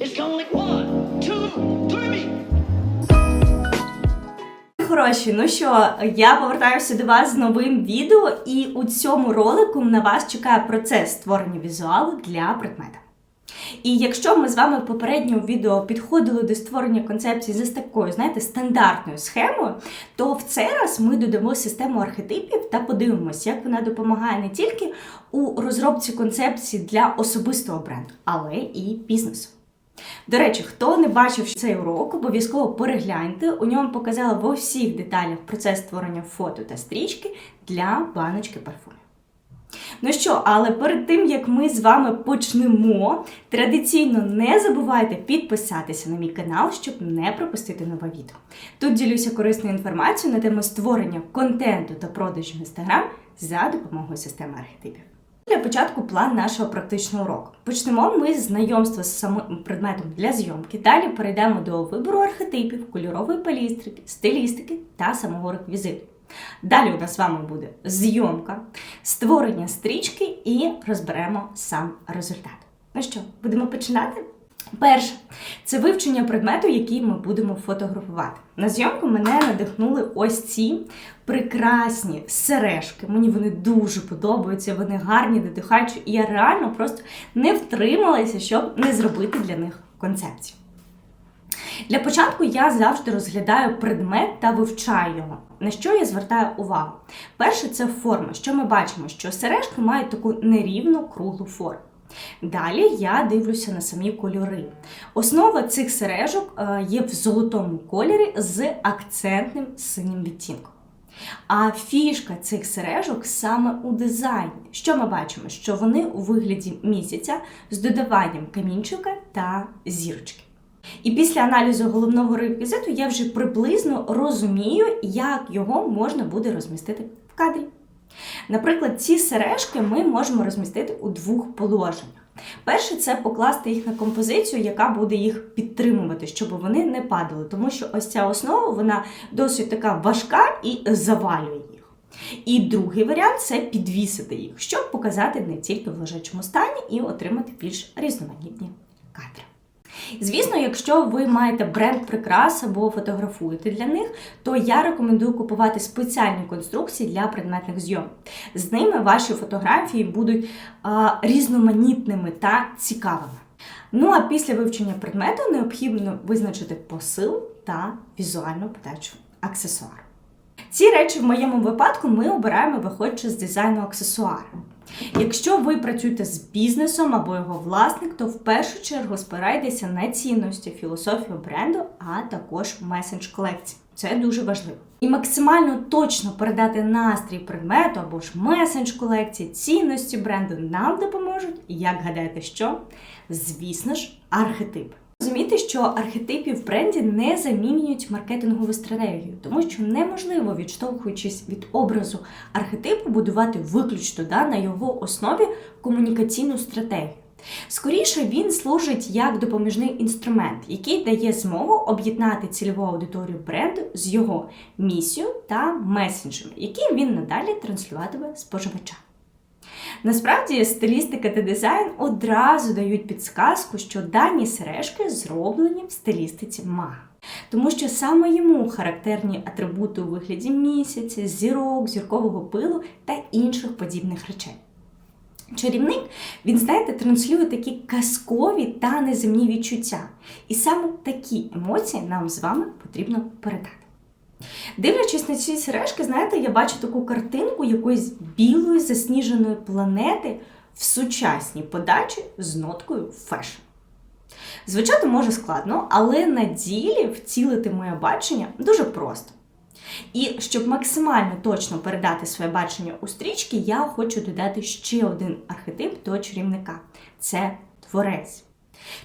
It's going one, two, three. Хороші, ну що, я повертаюся до вас з новим відео, і у цьому ролику на вас чекає процес створення візуалу для предмета. І якщо ми з вами в попередньому відео підходили до створення концепції за такою, знаєте, стандартною схемою, то в цей раз ми додамо систему архетипів та подивимося, як вона допомагає не тільки у розробці концепції для особистого бренду, але і бізнесу. До речі, хто не бачив цей урок, обов'язково перегляньте. У ньому показала в усіх деталях процес створення фото та стрічки для баночки парфумів. Ну що, але перед тим як ми з вами почнемо, традиційно не забувайте підписатися на мій канал, щоб не пропустити нове відео. Тут ділюся корисною інформацією на тему створення контенту та продажу в Instagram за допомогою системи архетипів. Для початку план нашого практичного уроку. Почнемо ми з знайомства з самим предметом для зйомки. Далі перейдемо до вибору архетипів, кольорової палістрики, стилістики та самого реквізиту. Далі у нас з вами буде зйомка, створення стрічки і розберемо сам результат. Ну що, будемо починати? Перше, це вивчення предмету, який ми будемо фотографувати. На зйомку мене надихнули ось ці прекрасні сережки. Мені вони дуже подобаються, вони гарні, надихаючі, і я реально просто не втрималася, щоб не зробити для них концепцію. Для початку я завжди розглядаю предмет та вивчаю його. На що я звертаю увагу? Перше, це форма. Що ми бачимо? Що сережки мають таку нерівну круглу форму. Далі я дивлюся на самі кольори. Основа цих сережок е, є в золотому кольорі з акцентним синім відтінком. А фішка цих сережок саме у дизайні. Що ми бачимо? Що вони у вигляді місяця з додаванням камінчика та зірочки. І після аналізу головного реквізиту я вже приблизно розумію, як його можна буде розмістити в кадрі. Наприклад, ці сережки ми можемо розмістити у двох положеннях. Перше це покласти їх на композицію, яка буде їх підтримувати, щоб вони не падали, тому що ось ця основа вона досить така важка і завалює їх. І другий варіант це підвісити їх, щоб показати не тільки в лежачому стані і отримати більш різноманітні кадри. Звісно, якщо ви маєте бренд прикрас або фотографуєте для них, то я рекомендую купувати спеціальні конструкції для предметних зйомок. З ними ваші фотографії будуть а, різноманітними та цікавими. Ну а після вивчення предмету необхідно визначити посил та візуальну подачу аксесуару. Ці речі в моєму випадку ми обираємо виходячи з дизайну аксесуару. Якщо ви працюєте з бізнесом або його власник, то в першу чергу спирайтеся на цінності, філософію бренду, а також месендж колекції. Це дуже важливо. І максимально точно передати настрій предмету або ж месендж колекції, цінності бренду нам допоможуть, як гадаєте, що? Звісно ж, архетипи. Розуміти, що архетипи в бренді не замінюють маркетингову стратегію, тому що неможливо, відштовхуючись від образу архетипу, будувати виключно да, на його основі комунікаційну стратегію. Скоріше він служить як допоміжний інструмент, який дає змогу об'єднати цільову аудиторію бренду з його місією та месенджами, які він надалі транслюватиме споживачам. Насправді, стилістика та дизайн одразу дають підсказку, що дані сережки зроблені в стилістиці мага. Тому що саме йому характерні атрибути у вигляді місяця, зірок, зіркового пилу та інших подібних речей. Чарівник, він, знаєте, транслює такі казкові та неземні відчуття. І саме такі емоції нам з вами потрібно передати. Дивлячись на ці сережки, знаєте, я бачу таку картинку якоїсь білої засніженої планети в сучасній подачі з ноткою фешн. Звичайно, може складно, але на ділі втілити моє бачення дуже просто. І щоб максимально точно передати своє бачення у стрічки, я хочу додати ще один архетип до чарівника це творець.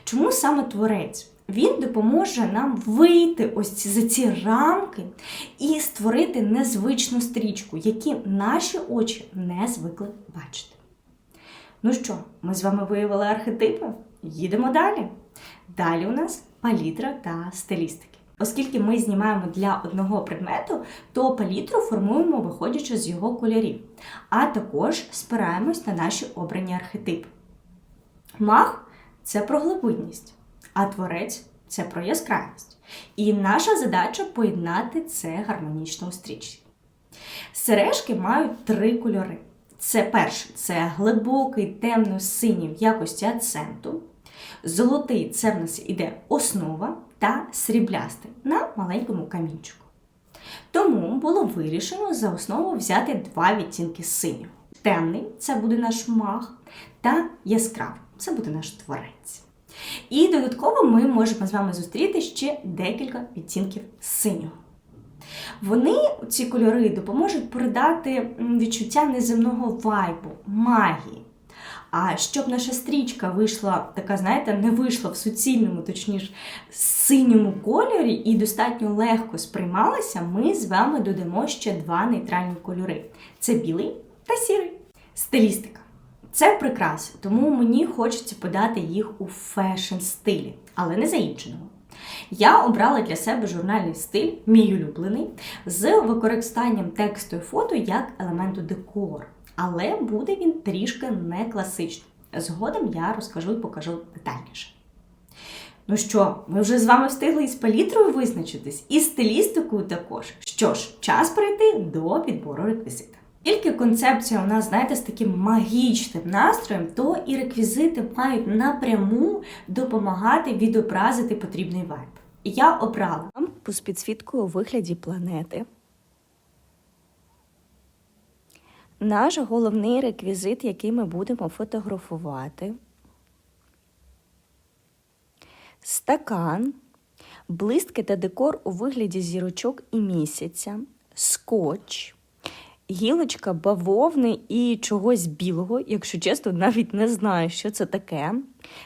Чому саме творець? Він допоможе нам вийти ось за ці рамки і створити незвичну стрічку, які наші очі не звикли бачити. Ну що, ми з вами виявили архетипи? Їдемо далі. Далі у нас палітра та стилістики. Оскільки ми знімаємо для одного предмету, то палітру формуємо, виходячи з його кольорів, а також спираємось на наші обрані архетипи. Мах це про глибинність, А творець це про яскравість. І наша задача поєднати це гармонічно у стрічці. Сережки мають три кольори. Це перше це глибокий темно-синій в якості акценту. Золотий це в нас іде основа та сріблястий на маленькому камінчику. Тому було вирішено за основу взяти два відтінки синього. Темний це буде наш маг, та яскравий це буде наш творець. І додатково ми можемо з вами зустріти ще декілька відтінків синього. Вони, ці кольори, допоможуть передати відчуття неземного вайбу, магії. А щоб наша стрічка вийшла, така, знаєте, не вийшла в суцільному, точніше, синьому кольорі і достатньо легко сприймалася, ми з вами додамо ще два нейтральні кольори: це білий та сірий. Стилістика. Це прикраси, тому мені хочеться подати їх у фешн стилі, але не заїченого. Я обрала для себе журнальний стиль, мій улюблений, з використанням тексту і фото як елементу декору. Але буде він трішки не класичним. Згодом я розкажу і покажу детальніше. Ну що, ми вже з вами встигли із палітрою визначитись, і стилістикою також. Що ж, час перейти до підбору реквізита. Тільки концепція у нас, знаєте, з таким магічним настроєм, то і реквізити мають напряму допомагати відобразити потрібний вайб. Я обрала з підсвіткою у вигляді планети. Наш головний реквізит, який ми будемо фотографувати. Стакан, блистки та декор у вигляді зірочок і місяця, скотч, гілочка бавовни і чогось білого, якщо чесно, навіть не знаю, що це таке.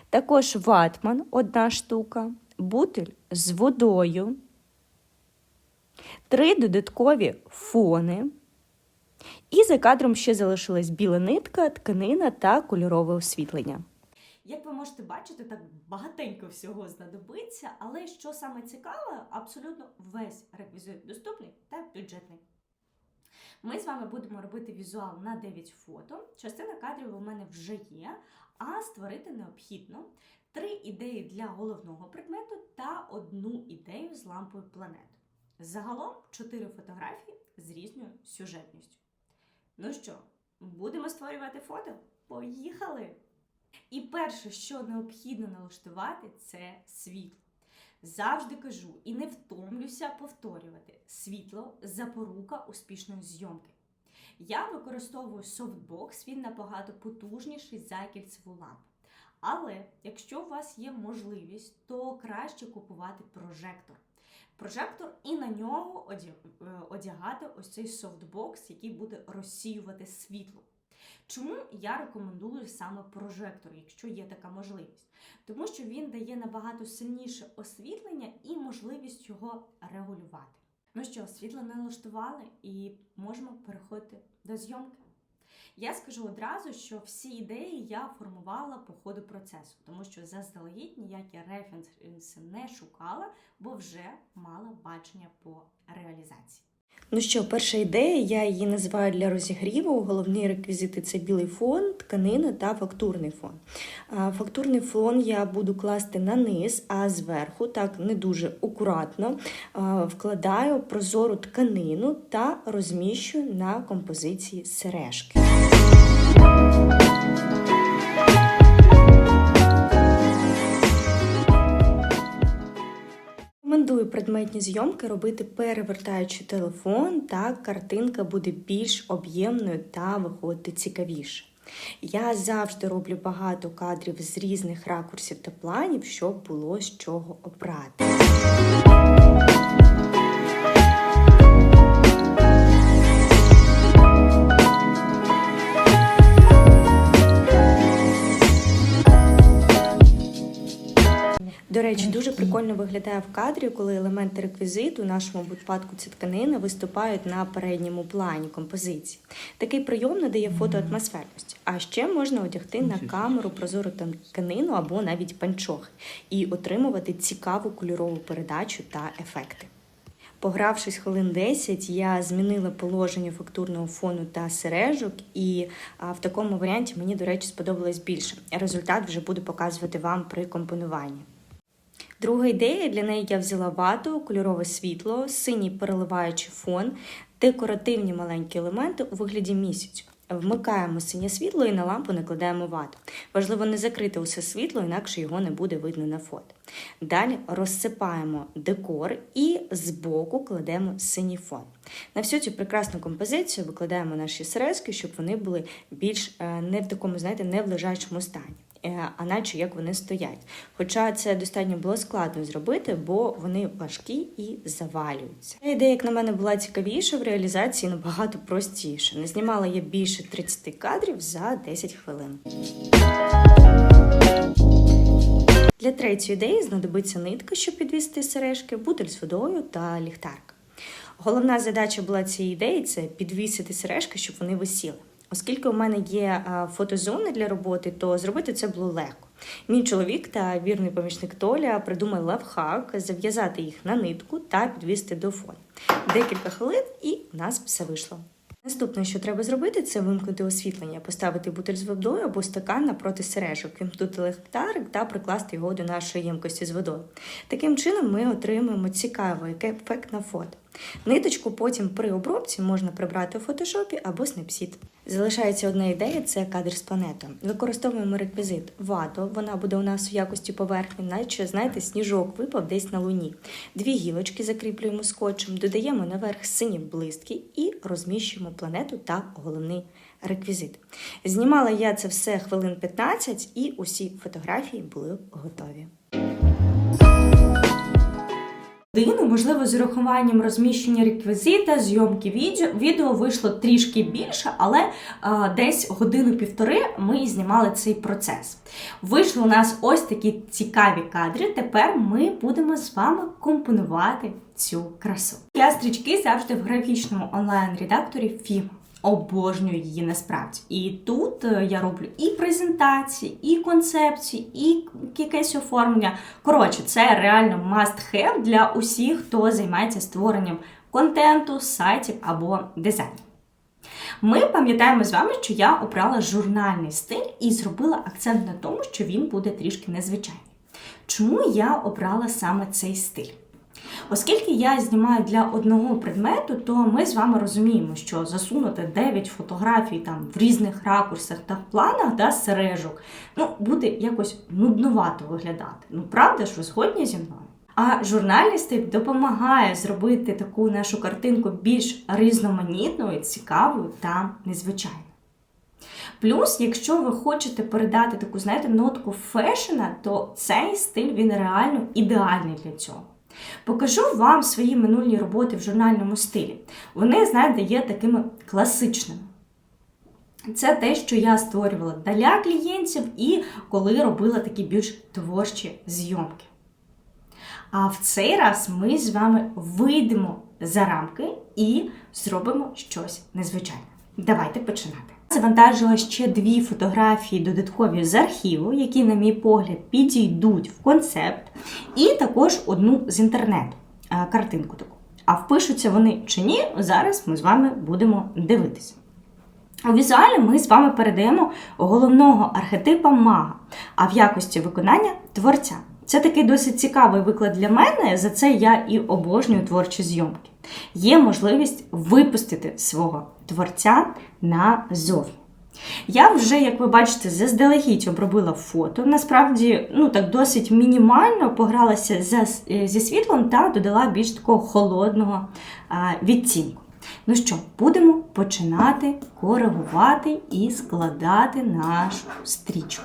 Також ватман одна штука, бутиль з водою, три додаткові фони. І за кадром ще залишилась біла нитка, тканина та кольорове освітлення. Як ви можете бачити, так багатенько всього знадобиться, але що саме цікаве, абсолютно весь реквізит доступний та бюджетний. Ми з вами будемо робити візуал на 9 фото. Частина кадрів у мене вже є, а створити необхідно три ідеї для головного предмету та одну ідею з лампою планет. Загалом 4 фотографії з різною сюжетністю. Ну що, будемо створювати фото? Поїхали! І перше, що необхідно налаштувати, це світло. Завжди кажу і не втомлюся повторювати: світло запорука успішної зйомки. Я використовую софтбокс, він набагато потужніший за кільцеву лампу. Але якщо у вас є можливість, то краще купувати прожектор. Прожектор і на нього е, одягати ось цей софтбокс, який буде розсіювати світло. Чому я рекомендую саме прожектор, якщо є така можливість? Тому що він дає набагато сильніше освітлення і можливість його регулювати. Ну що, світло налаштували і можемо переходити до зйомки. Я скажу одразу, що всі ідеї я формувала по ходу процесу, тому що заздалегідь ніякі референси не шукала, бо вже мала бачення по реалізації. Ну що, перша ідея, я її називаю для розігріву. Головні реквізити це білий фон, тканина та фактурний фон. Фактурний фон я буду класти на низ, а зверху, так не дуже акуратно, вкладаю прозору тканину та розміщу на композиції сережки. Предметні зйомки робити перевертаючи телефон, так картинка буде більш об'ємною та виходити цікавіше. Я завжди роблю багато кадрів з різних ракурсів та планів, щоб було з чого обрати. До речі, дуже прикольно виглядає в кадрі, коли елементи реквізиту, у нашому випадку це тканина, виступають на передньому плані композиції. Такий прийом надає фото атмосферності. А ще можна одягти на камеру прозору тканину або навіть панчохи і отримувати цікаву кольорову передачу та ефекти. Погравшись хвилин 10, я змінила положення фактурного фону та сережок, і в такому варіанті мені, до речі, сподобалось більше. Результат вже буду показувати вам при компонуванні. Друга ідея для неї я взяла вату, кольорове світло, синій переливаючий фон, декоративні маленькі елементи у вигляді місяцю. Вмикаємо синє світло і на лампу накладаємо вату. Важливо не закрити усе світло, інакше його не буде видно на фото. Далі розсипаємо декор і збоку кладемо синій фон. На всю цю прекрасну композицію викладаємо наші сережки, щоб вони були більш е, не в такому, знаєте, не в лежачому стані. Е, А наче як вони стоять. Хоча це достатньо було складно зробити, бо вони важкі і завалюються. Ця ідея, як на мене, була цікавіша в реалізації набагато простіше. Не знімала я більше 30 кадрів за 10 хвилин. Для третьої ідеї знадобиться нитка, щоб підвісити сережки, бутиль з водою та ліхтарка. Головна задача була цієї ідеї це підвісити сережки, щоб вони висіли. Оскільки у мене є фотозони для роботи, то зробити це було легко. Мій чоловік та вірний помічник Толя придумали лайфхак зав'язати їх на нитку та підвісити до фону. Декілька хвилин, і в нас все вийшло. Наступне, що треба зробити, це вимкнути освітлення, поставити бутиль з водою або стакан напроти сережок, вимкнути ліхтарик та прикласти його до нашої ємкості з водою. Таким чином ми отримуємо цікавий ефект на фото. Ниточку потім при обробці можна прибрати у фотошопі або снапсіт. Залишається одна ідея це кадр з планетою. Використовуємо реквізит вату. Вона буде у нас у якості поверхні, наче знаєте, сніжок випав десь на луні. Дві гілочки закріплюємо скотчем, додаємо наверх сині блистки і розміщуємо планету та головний реквізит. Знімала я це все хвилин 15 і усі фотографії були готові. Годину, можливо, з урахуванням розміщення реквізита, зйомки відео, відео вийшло трішки більше, але а, десь годину-півтори ми знімали цей процес. Вийшли у нас ось такі цікаві кадри. Тепер ми будемо з вами компонувати цю красу. Я стрічки завжди в графічному онлайн-редакторі Figma. Обожнюю її насправді. І тут е, я роблю і презентації, і концепції, і якесь оформлення. Коротше, це реально must have для усіх, хто займається створенням контенту, сайтів або дизайнів. Ми пам'ятаємо з вами, що я обрала журнальний стиль і зробила акцент на тому, що він буде трішки незвичайний. Чому я обрала саме цей стиль? Оскільки я знімаю для одного предмету, то ми з вами розуміємо, що засунути 9 фотографій там в різних ракурсах та планах да, сережок, ну, буде якось нудновато виглядати. Ну, правда ж, ви згодні зі мною? А журнальний стиль допомагає зробити таку нашу картинку більш різноманітною, цікавою та незвичайною. Плюс, якщо ви хочете передати таку, знаєте, нотку фешена, то цей стиль він реально ідеальний для цього. Покажу вам свої минулі роботи в журнальному стилі. Вони, знаєте, є такими класичними. Це те, що я створювала для клієнтів і коли робила такі більш творчі зйомки. А в цей раз ми з вами вийдемо за рамки і зробимо щось незвичайне. Давайте починати. Завантажила ще дві фотографії додаткові з архіву, які, на мій погляд, підійдуть в концепт, і також одну з інтернету, е, картинку таку. А впишуться вони чи ні, зараз ми з вами будемо дивитися. У візуалі ми з вами передаємо головного архетипа мага, а в якості виконання творця. Це такий досить цікавий виклад для мене. За це я і обожнюю творчі зйомки. Є можливість випустити свого творця назовні. Я вже, як ви бачите, заздалегідь обробила фото. Насправді, ну так досить мінімально погралася зі світлом та додала більш такого холодного відтінку. Ну що, будемо починати коригувати і складати нашу стрічку.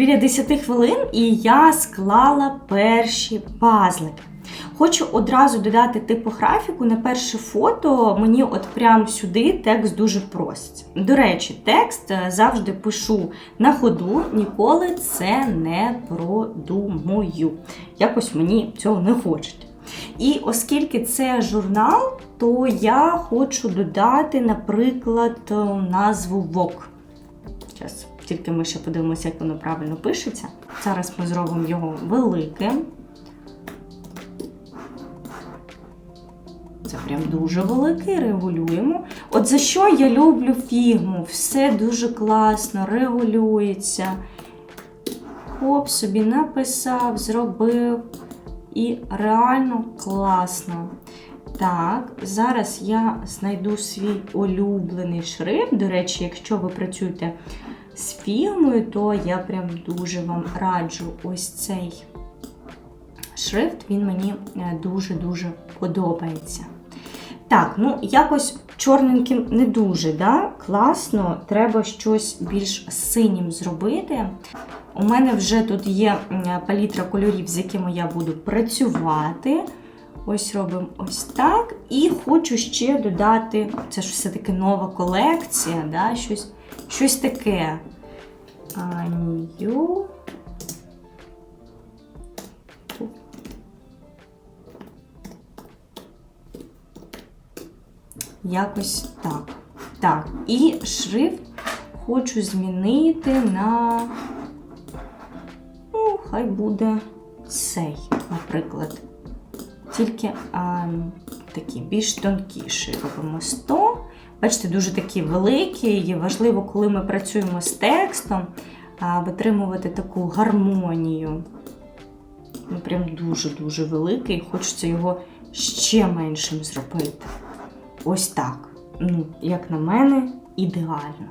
Біля 10 хвилин і я склала перші пазлики. Хочу одразу додати типографіку на перше фото. Мені от прямо сюди текст дуже просить. До речі, текст е, завжди пишу на ходу, ніколи це не продумую. Якось мені цього не хочеться. І оскільки це журнал, то я хочу додати, наприклад, назву ВОК. Зараз тільки ми ще подивимося, як воно правильно пишеться. Зараз ми зробимо його великим. Це прям дуже великий, регулюємо. От за що я люблю фігму? Все дуже класно, регулюється. Хоп, собі написав, зробив. І реально класно. Так, зараз я знайду свій улюблений шрифт. До речі, якщо ви працюєте з фігмою, то я прям дуже вам раджу ось цей шрифт, він мені дуже-дуже подобається. Так, ну якось чорненьким не дуже, да? класно, треба щось більш синім зробити. У мене вже тут є палітра кольорів, з якими я буду працювати. Ось робимо ось так. І хочу ще додати, це ж все-таки нова колекція, да? щось, щось таке. Аню. Якось так. Так, і шрифт хочу змінити на. Ну, хай буде цей, наприклад. Тільки а, такі більш тонкіші робимо 100. Бачите, дуже такі великі. І важливо, коли ми працюємо з текстом, витримувати таку гармонію. Ну, прям дуже-дуже великий. Хочеться його ще меншим зробити. Ось так. Ну, як на мене, ідеально.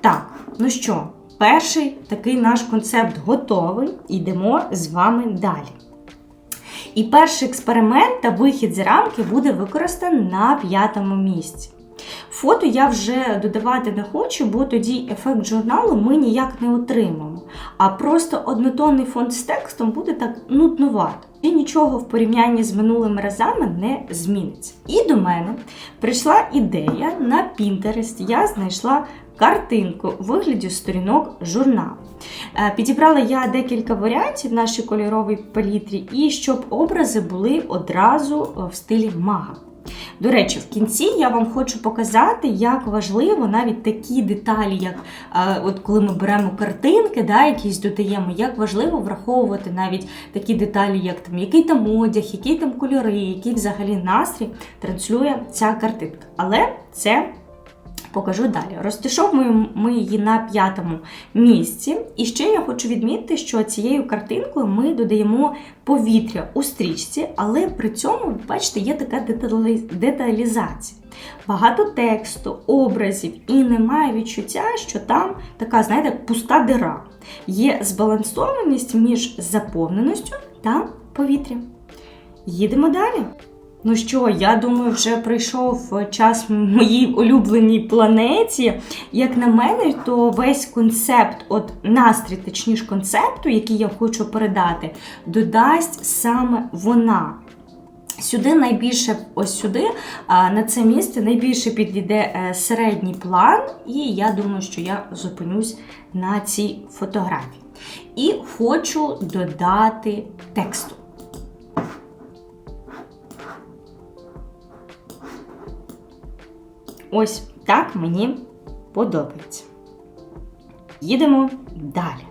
Так, ну що, перший такий наш концепт готовий. Йдемо з вами далі. І перший експеримент та вихід з рамки буде використаний на п'ятому місці. Фото я вже додавати не хочу, бо тоді ефект журналу ми ніяк не отримаємо. А просто однотонний фон з текстом буде так нуднувато. І нічого в порівнянні з минулими разами не зміниться. І до мене прийшла ідея на Pinterest. Я знайшла картинку у вигляді сторінок журналу. Е, Підібрала я декілька варіантів в нашій кольоровій палітрі, і щоб образи були одразу е, в стилі мага. До речі, в кінці я вам хочу показати, як важливо навіть такі деталі, як е, от коли ми беремо картинки, да, якісь додаємо, як важливо враховувати навіть такі деталі, як там який там одяг, які там кольори, який взагалі настрій транслює ця картинка. Але це покажу далі. Розташовуємо ми її на п'ятому місці. І ще я хочу відмітити, що цією картинкою ми додаємо повітря у стрічці, але при цьому, бачите, є така деталізація. Багато тексту, образів, і немає відчуття, що там така, знаєте, пуста дира. Є збалансованість між заповненістю та повітрям. Їдемо далі. Ну що, я думаю, вже прийшов час моїй улюбленій планеті. Як на мене, то весь концепт, от настрій, точніше концепту, який я хочу передати, додасть саме вона. Сюди найбільше, ось сюди, на це місце найбільше підійде е, середній план, і я думаю, що я зупинюсь на цій фотографії. І хочу додати тексту. Ось так мені подобається. Їдемо далі.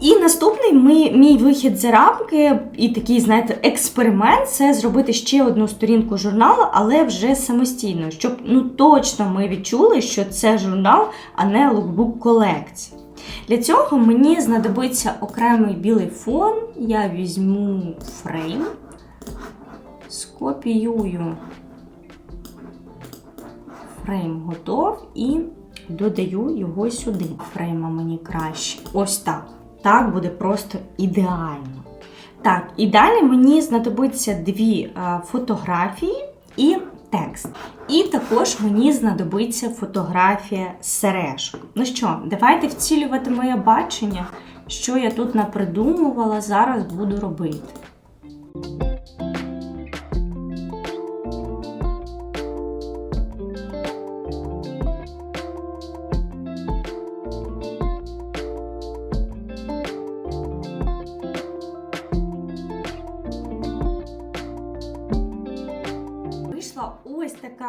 І наступний ми, мій вихід з рамки, і такий, знаєте, експеримент це зробити ще одну сторінку журналу, але вже самостійно, щоб ну точно ми відчули, що це журнал, а не лукбук колекції. Для цього мені знадобиться окремий білий фон. Я візьму фрейм, скопіюю фрейм готов і додаю його сюди. Фрейма мені краще. Ось так. Так буде просто ідеально. Так, і далі мені знадобиться дві е, фотографії і текст. І також мені знадобиться фотографія сережок. Ну що, давайте вцілювати моє бачення, що я тут напридумувала, зараз буду робити.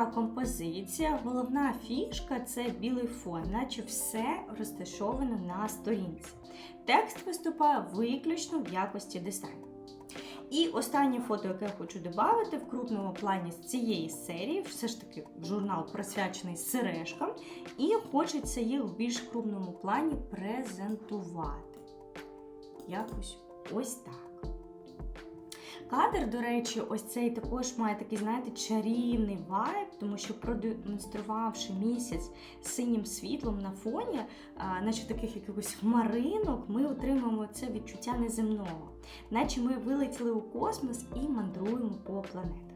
Композиція. Головна фішка це білий фон, наче все розташовано на сторінці. Текст виступає виключно в якості дизайну. І останнє фото, яке я хочу додати в крупному плані з цієї серії, все ж таки журнал присвячений сережкам, і хочеться їх в більш крупному плані презентувати. Якось ось так. Кадр, до речі, ось цей також має такий, знаєте, чарівний вайб, тому що продемонструвавши місяць синім світлом на фоні, наче таких якихось хмаринок, ми отримуємо це відчуття неземного, наче ми вилетіли у космос і мандруємо по планетах.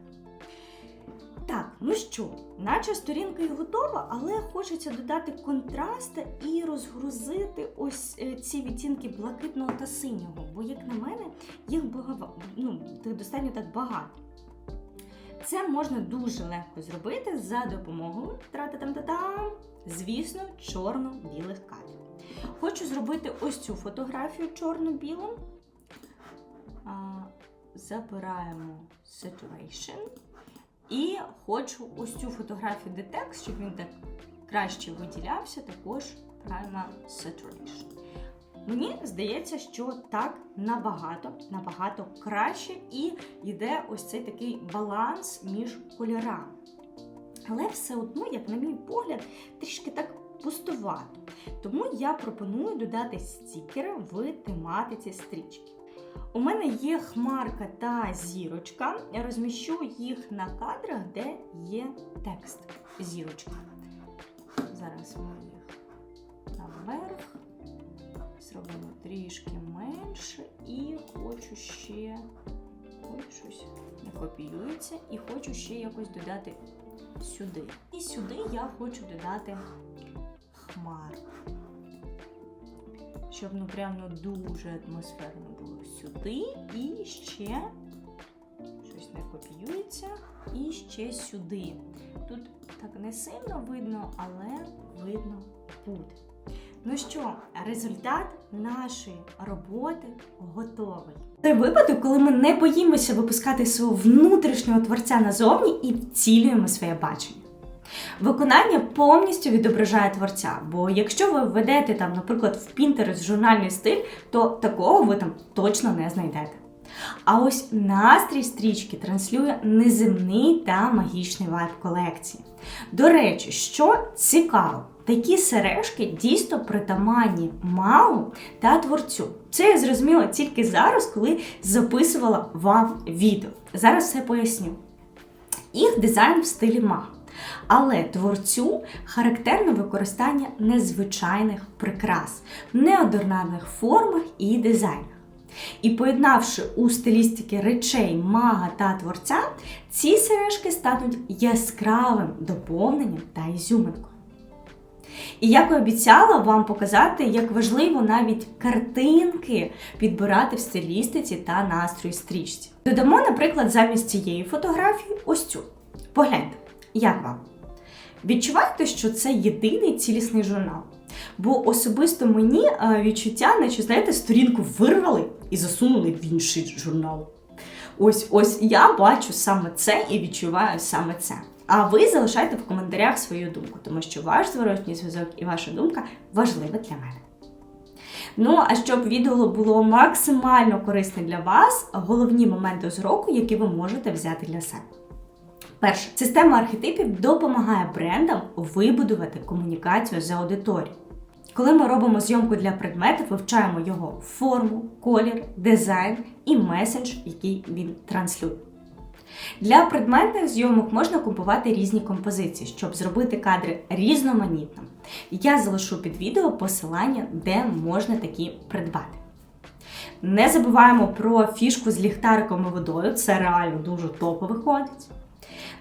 Так, ну що, наче сторінка і готова, але хочеться додати контраста і розгрузити ось е, ці відтінки блакитного та синього, бо, як на мене, їх багато, ну, достатньо так багато. Це можна дуже легко зробити за допомогою тра-та-там-та-там, звісно, чорно-білих кадрів. Хочу зробити ось цю фотографію чорно-білу. Забираємо Saturation. І хочу ось цю фотографію детекст, щоб він так краще виділявся, також Prima Saturation. Мені здається, що так набагато, набагато краще і йде ось цей такий баланс між кольорами. Але все одно, як на мій погляд, трішки так пустувато. Тому я пропоную додати стікери в тематиці стрічки. У мене є хмарка та зірочка. Я розміщу їх на кадрах, де є текст зірочка. Зараз ми їх наверх. Зробимо трішки менше і хочу ще. Ой, щось не копіюється. І хочу ще якось додати сюди. І сюди я хочу додати хмар. Щоб ну прям ну, дуже атмосферно було сюди і ще щось не копіюється, і ще сюди. Тут так не сильно видно, але видно буде. Ну що, результат нашої роботи готовий. Це випадок, коли ми не боїмося випускати свого внутрішнього творця назовні і вцілюємо своє бачення. Виконання повністю відображає творця, бо якщо ви введете там, наприклад, в Pinterest журнальний стиль, то такого ви там точно не знайдете. А ось настрій стрічки транслює неземний та магічний вайб колекції. До речі, що цікаво, такі сережки дійсно притаманні магу та творцю. Це я зрозуміла тільки зараз, коли записувала вам відео. Зараз все поясню. Їх дизайн в стилі маг. Але творцю характерне використання незвичайних прикрас, неодорнарних формах і дизайнах. І поєднавши у стилістики речей мага та творця, ці сережки стануть яскравим доповненням та ізюминкою. І як і обіцяла вам показати, як важливо навіть картинки підбирати в стилістиці та настрої стрічці. Додамо, наприклад, замість цієї фотографії ось цю. Погляньте, як вам? Відчуваєте, що це єдиний цілісний журнал? Бо особисто мені е, відчуття, наче знаєте, сторінку вирвали і засунули в інший журнал. Ось ось я бачу саме це і відчуваю саме це. А ви залишайте в коментарях свою думку, тому що ваш зворотній зв'язок і ваша думка важлива для мене. Ну, а щоб відео було максимально корисне для вас, головні моменти з року, які ви можете взяти для себе. Перше, система архетипів допомагає брендам вибудувати комунікацію з аудиторією. Коли ми робимо зйомку для предмету, вивчаємо його форму, колір, дизайн і меседж, який він транслює. Для предметних зйомок можна купувати різні композиції, щоб зробити кадри різноманітними. Я залишу під відео посилання, де можна такі придбати. Не забуваємо про фішку з ліхтариком і водою, це реально дуже топо виходить.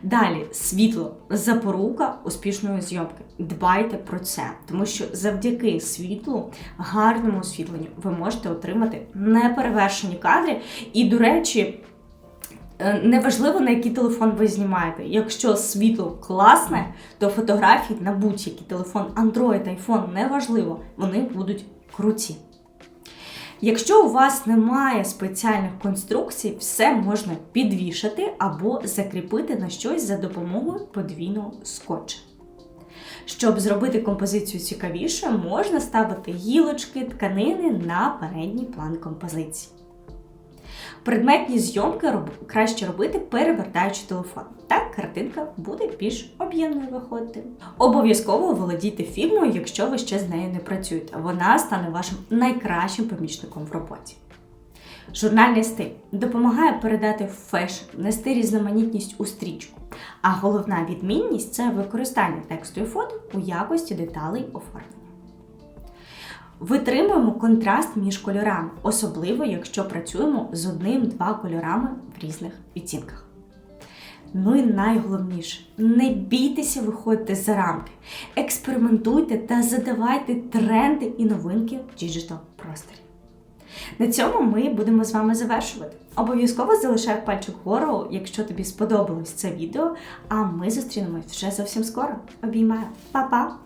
Далі світло запорука успішної зйомки. Дбайте про це, тому що завдяки світлу, гарному освітленню, ви можете отримати неперевершені кадри. І, до речі, е, неважливо на який телефон ви знімаєте. Якщо світло класне, то фотографії на будь-який телефон Android, iPhone, неважливо, вони будуть круті. Якщо у вас немає спеціальних конструкцій, все можна підвішати або закріпити на щось за допомогою подвійного скотча. Щоб зробити композицію цікавіше, можна ставити гілочки, тканини на передній план композиції. Предметні зйомки роб- краще робити перевертаючи телефон. Так картинка буде більш об'ємною виходити. Обов'язково володійте фільмою, якщо ви ще з нею не працюєте. Вона стане вашим найкращим помічником в роботі. Журнальний стиль допомагає передати фешн, нести різноманітність у стрічку. А головна відмінність це використання тексту і фото у якості деталей оформлення. Витримуємо контраст між кольорами, особливо якщо працюємо з одним-два кольорами в різних відтінках. Ну і найголовніше, не бійтеся виходити за рамки, експериментуйте та задавайте тренди і новинки в діджитал просторі. На цьому ми будемо з вами завершувати. Обов'язково залишай пальчик вгору, якщо тобі сподобалось це відео. А ми зустрінемось вже зовсім скоро. Обіймаю, Па-па!